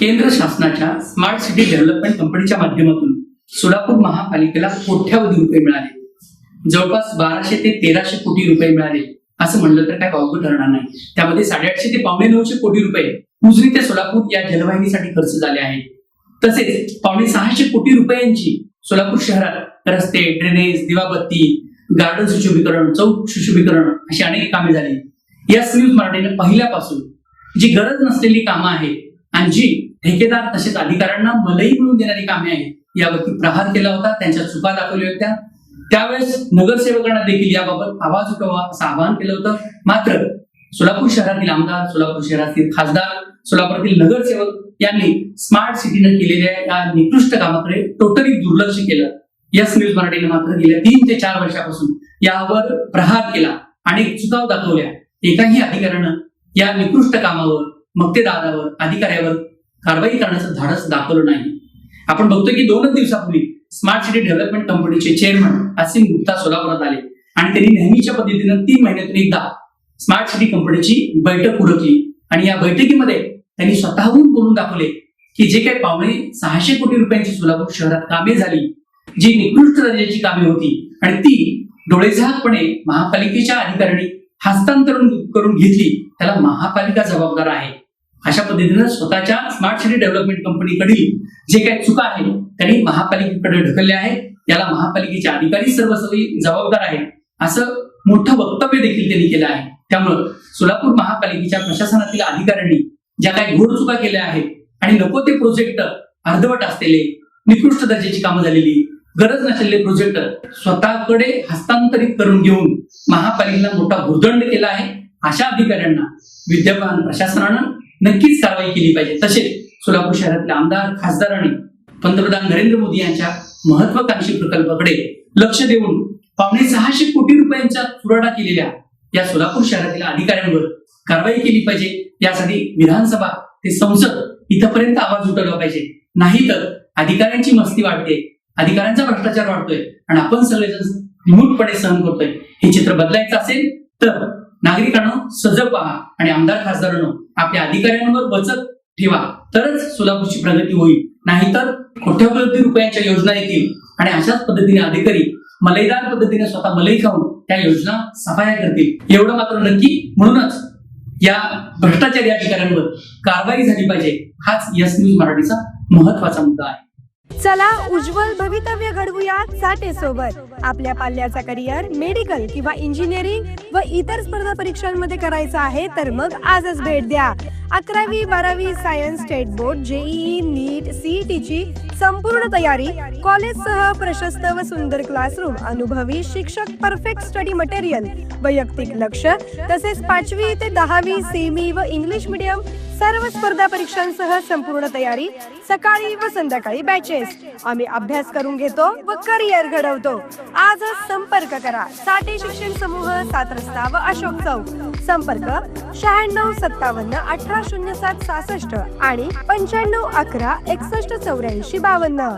केंद्र शासनाच्या smart city development कंपनीच्या माध्यमातून सोलापूर महापालिकेला कोट्यावधी रुपये मिळाले. जवळपास बाराशे ते तेराशे कोटी रुपये मिळाले. असं म्हणलं तर काय वावगं ठरणार नाही. त्यामध्ये साडेआठशे ते पावणे नऊशे कोटी रुपये उजनी ते सोलापूर या जलवाहिनीसाठी खर्च झाले आहे तसेच पावणे सहाशे कोटी रुपयांची सोलापूर शहरात रस्ते ड्रेनेज दिवाबत्ती गार्डन सुशोभीकरण चौक सुशोभीकरण अशी अनेक कामे झाली. या न्यूज मराठीने पहिल्यापासून जी गरज नसलेली कामं आहेत आणि जी ठेकेदार तसेच अधिकाऱ्यांना मलई म्हणून देणारी कामे आहेत. यावरती प्रहार केला होता त्यांच्या चुका दाखवल्या होत्या. त्यावेळेस नगरसेवकांना देखील याबाबत आवाज उठवा असं आवाहन केलं होतं. मात्र सोलापूर शहरातील आमदार सोलापूर शहरातील खासदार सोलापूरातील नगरसेवक यांनी स्मार्ट सिटीनं केलेल्या या निकृष्ट कामाकडे टोटली दुर्लक्ष केलं. यस न्यूज मराठीने मात्र गेल्या तीन ते चार वर्षापासून यावर प्रहार केला आणि चुकाव दाखवल्या. एकाही अधिकाऱ्यानं या निकृष्ट कामावर मक्तेदारावर अधिकाऱ्यावर कारवाई करण्याचं धाडस दाखवलं नाही. आपण बघतोय की दोनच दिवसापूर्वी स्मार्ट सिटी डेव्हलपमेंट कंपनीचे चेअरमन असीम गुप्ता सोलापुरात आले. आणि त्यांनी नेहमीच्या पद्धतीनं तीन महिन्यातून एकदा स्मार्ट सिटी कंपनीची बैठक उरकली. आणि या बैठकीमध्ये त्यांनी स्वतःहून बोलून दाखवले की जे काही पावणे सहाशे कोटी रुपयांची सोलापूर शहरात कामे झाली जी निकृष्ट दर्जाची कामे होती आणि ती डोळेझाकपणे महापालिकेच्या अधिकाऱ्यांनी हस्तांतरण करून घेतली. त्याला महापालिका जबाबदार आहे. अशा पद्धतीनं स्वतःच्या स्मार्ट सिटी डेव्हलपमेंट कंपनीकडील जे काही चुका आहेत त्यांनी महापालिकेकडे ढकलल्या आहेत. याला महापालिकेचे अधिकारी सर्व जबाबदार आहेत. असं मोठं वक्तव्य देखील त्यांनी केलं आहे. त्यामुळं सोलापूर महापालिकेच्या प्रशासनातील अधिकाऱ्यांनी ज्या काही घोड चुका केल्या आहेत आणि नको ते प्रोजेक्ट अर्धवट असलेले निकृष्ट दर्जाची कामं झालेली गरज नसलेले प्रोजेक्ट स्वतःकडे हस्तांतरित करून घेऊन महापालिकेला मोठा भुर्दंड केला आहे अशा अधिकाऱ्यांना विद्यमान प्रशासनानं नक्कीच कारवाई केली पाहिजे. तसेच सोलापूर शहरातले आमदार खासदारांनी पंतप्रधान नरेंद्र मोदी यांच्या महत्वाकांक्षी प्रकल्पाकडे लक्ष देऊन पावणे सहाशे कोटी रुपयांचा चुराडा केलेल्या या सोलापूर शहरातील अधिकाऱ्यांवर कारवाई केली पाहिजे. यासाठी विधानसभा ते संसद इथपर्यंत आवाज उठवला पाहिजे. नाही तर अधिकाऱ्यांची मस्ती वाढते. अधिकाऱ्यांचा भ्रष्टाचार वाढतोय आणि आपण सगळेजण निमूटपणे सहन करतोय. हे चित्र बदलायचं असेल तर नागरिकांनो सजग पहा आणि आमदार खासदारांनो आपल्या अधिकाऱ्यांवर बचत ठेवा. तरच सोलापूरची प्रगती होईल. नाहीतर कोट्यावधी रुपयाच्या योजना येतील. आणि अशाच पद्धतीने अधिकारी मलईदार पद्धतीने स्वतः मलई खाऊन त्या योजना सफाया करतील. एवढं मात्र नक्की म्हणूनच या भ्रष्टाचारी अधिकाऱ्यांवर कारवाई झाली पाहिजे. हाच यस न्यूज मराठीचा महत्त्वाचा मुद्दा आहे. चला उज्ज्वल भवितव्य घडवूया साठे सोबत आपल्या पाल्याचा करिअर मेडिकल किंवा इंजिनिअरिंग व इतर स्पर्धा परीक्षांमध्ये करायचा आहे तर मग आजच भेट द्या. अकरावी बारावी science state board JEE NEET सीईटीची संपूर्ण तयारी कॉलेजसह प्रशस्त व सुंदर क्लासरूम अनुभवी शिक्षक परफेक्ट स्टडी मटेरियल वैयक्तिक लक्ष तसेच पाचवी ते दहावी सेमी व इंग्लिश मीडियम सर्व स्पर्धा परीक्षांसह संपूर्ण तयारी सकाळी व संध्याकाळी बॅचेस आम्ही अभ्यास करून घेतो व करिअर घडवतो. आजच संपर्क करा. साठे शिक्षण समूह सात रस्ता व अशोक चौक. संपर्क शहाण्णव सत्तावन्न अठरा शून्य सात सहासष्ट आणि पंच्याण्णव अकरा एकसष्ट चौऱ्याऐंशी बावन्न.